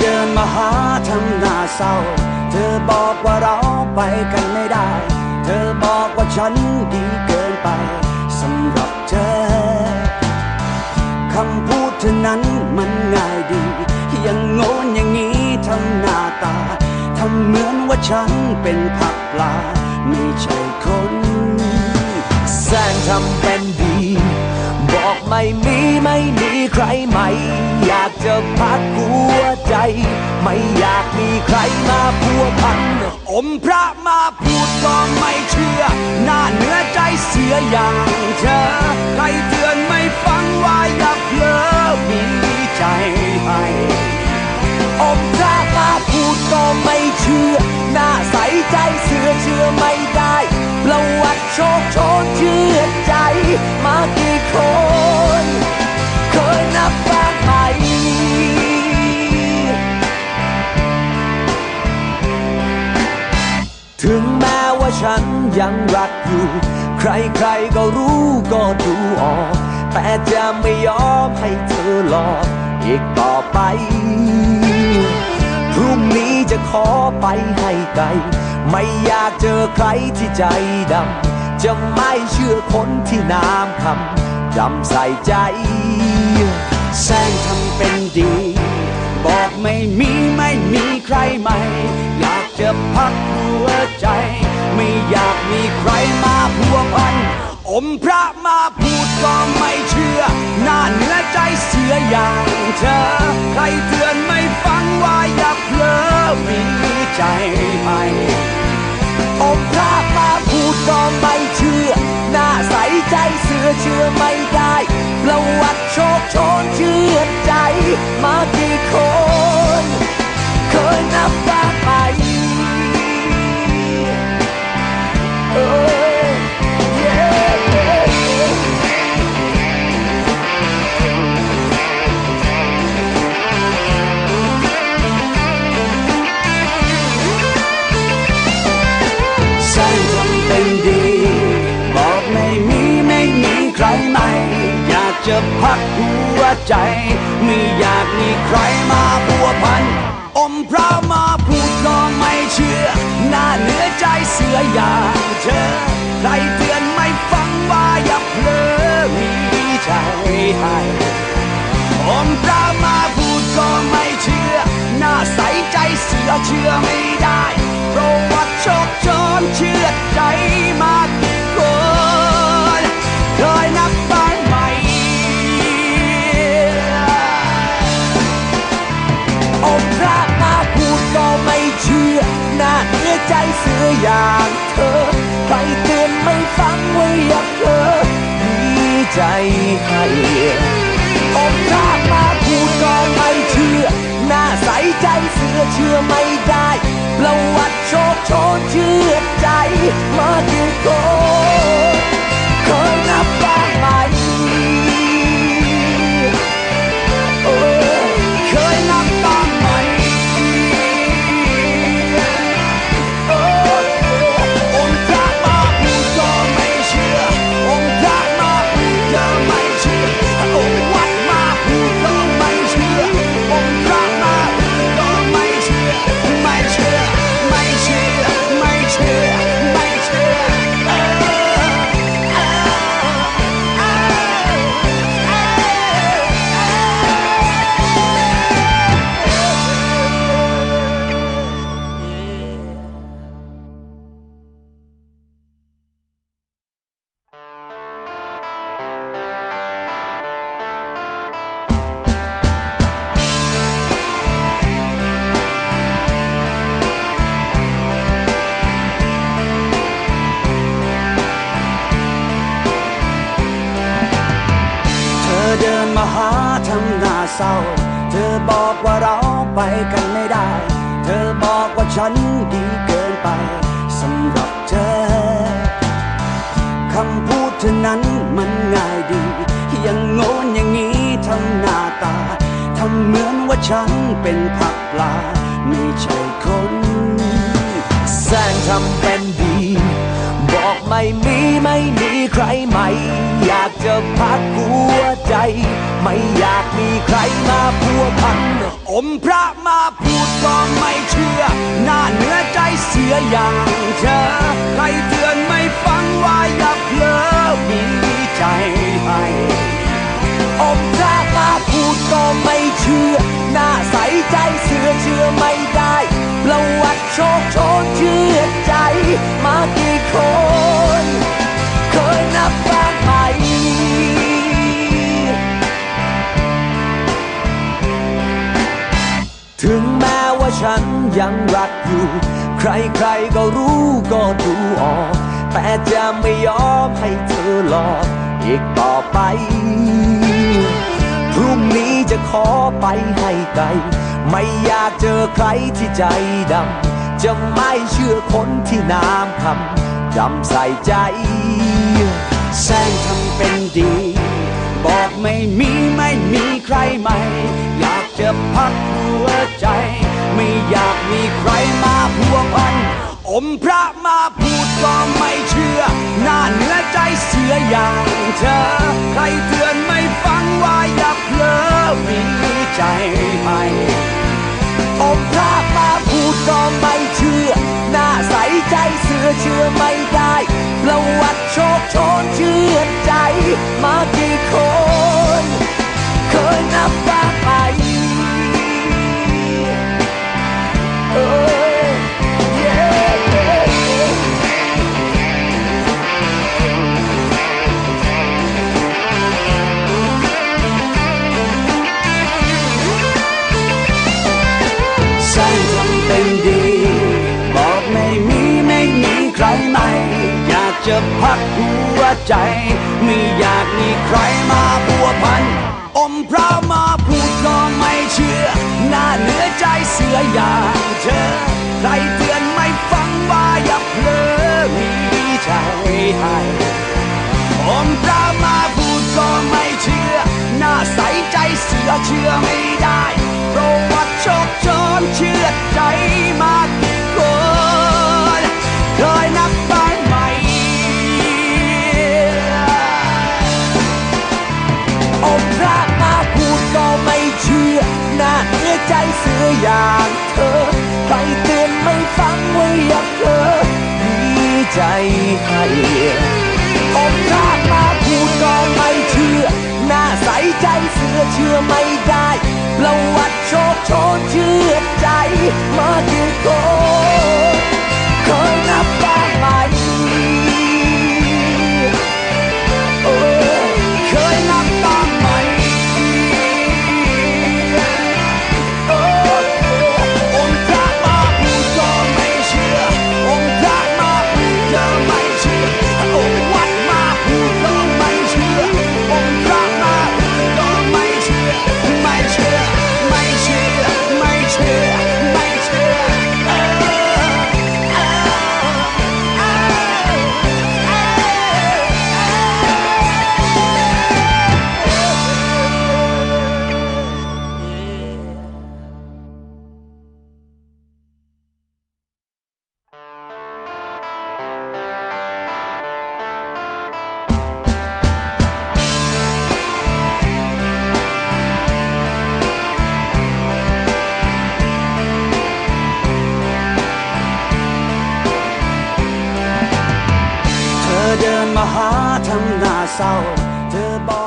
เดินมาหาทำหน้าเศร้า เธอบอกว่าเราไปกันไม่ได้ เธอบอกว่าฉันดีเกินไปสำหรับเธอคำพูดเธอนั้นมันง่ายดี ยังโง่นอย่างนี้ทำหน้าตาทำเหมือนว่าฉันเป็นผักปลา ไม่ใช่คนแสร้งทำเป็นดี บอกไม่มีไม่มีใครใหม่ อยากจะพักหัว ไม่อยากมีใครมาพัวพัน อมพระมาพูดก็ไม่เชื่อ หน้าเนื้อใจเสียอย่างเธอ ใครเตือนไม่ฟังว่าอย่าเพลอมีใจให้อมพระมาพูดก็ไม่เชื่อ หน้าใสใจเสือเชื่อไม่ได้ ใครๆก็รู้ก็ดูออก แต่จะไม่ยอมให้เธอหลอกอีกต่อไป พรุ่งนี้จะขอไปให้ไกล ไม่อยากเจอใครที่ใจดำ จะไม่เชื่อคนที่น้ำคำจำใส่ใจ แสงทำเป็นดี บอกไม่มีไม่มีใครใหม่ อยากจะพักหัว ไม่อยากมีใครมาพัวพัน อมพระมาพูดก็ไม่เชื่อ หน้าเนื้อใจเสียอย่างเธอ ใครเตือนไม่ฟังว่าอย่าเพลอมีใจให้องค์พระมาพูดก็ไม่เชื่อ หน้าใสใจเสือเชื่อไม่ได้ ประวัติโชคโชนเชื่อใจ มากี่คน ใจ ไม่อยากมีใครมาพัวพัน อมพระมาพูดก็ไม่เชื่อ หน้าเนื้อใจเสืออย่างเธอ ใครเตือนไม่ฟังว่าอย่าเพลอมีใจให้อมพระมาพูดก็ไม่เชื่อ หน้าใสใจเสือเชื่อไม่ได้ ให้องค์พมาพูดก็ไม่เชื่อ หน้าใสใจเสือเชื่อไม่ได้ ประวัติโชคโชนเชื่อใจ มากี่คนเคยนับ มาหาทำหน้าเศร้า เธอบอกว่าเราไปกันไม่ได้ เธอบอกว่าฉันดีเกินไปสำหรับเธอคำพูดเธอนั้นมันง่ายดี ยังโง่นอย่างนี้ทำหน้าตาทำเหมือนว่าฉันเป็นผักปลา ไม่ใช่คนแสร้งทำเป็นดี บอกไม่มีไม่มีใครใหม่ อยากจะพักหัว ใจ ไม่อยากมีใครมาพัวพัน อมพระมาพูดก็ไม่เชื่อ หน้าเนื้อใจเสียอย่างเธอ ใครเตือนไม่ฟังว่าอย่าเพลอมีใจให้ ถึงแม้ว่าฉันยังรักอยู่ ใครๆก็รู้ก็ดูออก แต่จะไม่ยอมให้เธอหลอกอีกต่อไป พรุ่งนี้จะขอไปให้ไกล ไม่อยากเจอใครที่ใจดำ จะไม่เชื่อคนที่น้ำคำจำใส่ใจ แสงทำเป็นดี บอกไม่มีไม่มีใครใหม่ อพักหัวใจ ไม่อยากมีใครมาพัวพัน อมพระมาพูดก็ไม่เชื่อ หน้าเนื้อใจเสียอย่างเธอ ใครเตือนไม่ฟังว่าอย่าเพลอมีใจให้อมพระมาพูดก็ไม่เชื่อ หน้าใสใจเสือเชื่อไม่ได้ ประวัติโชคโชนเชื่อใจ มากี่คน เคยนับบ้างไห ใจ ไม่อยากมีใครมาพัวพัน อมพระมาพูดก็ไม่เชื่อ หน้าเนื้อใจเสืออย่างเธอ ใครเตือนไม่ฟังว่าอย่าเพลอมีใจให้อมพระมาพูดก็ไม่เชื่อ หน้าใสใจเสือเชื่อไม่ได้เพร อย่างเธอ ใครเตือนไม่ฟังว่าอย่าเธอมีใจให้อมพระมาพูดก็ไม่เชื่อ หน้าใสใจเสือเชื่อไม่ได้ ประวัติโชคโชนเชื่อใจมา เธอ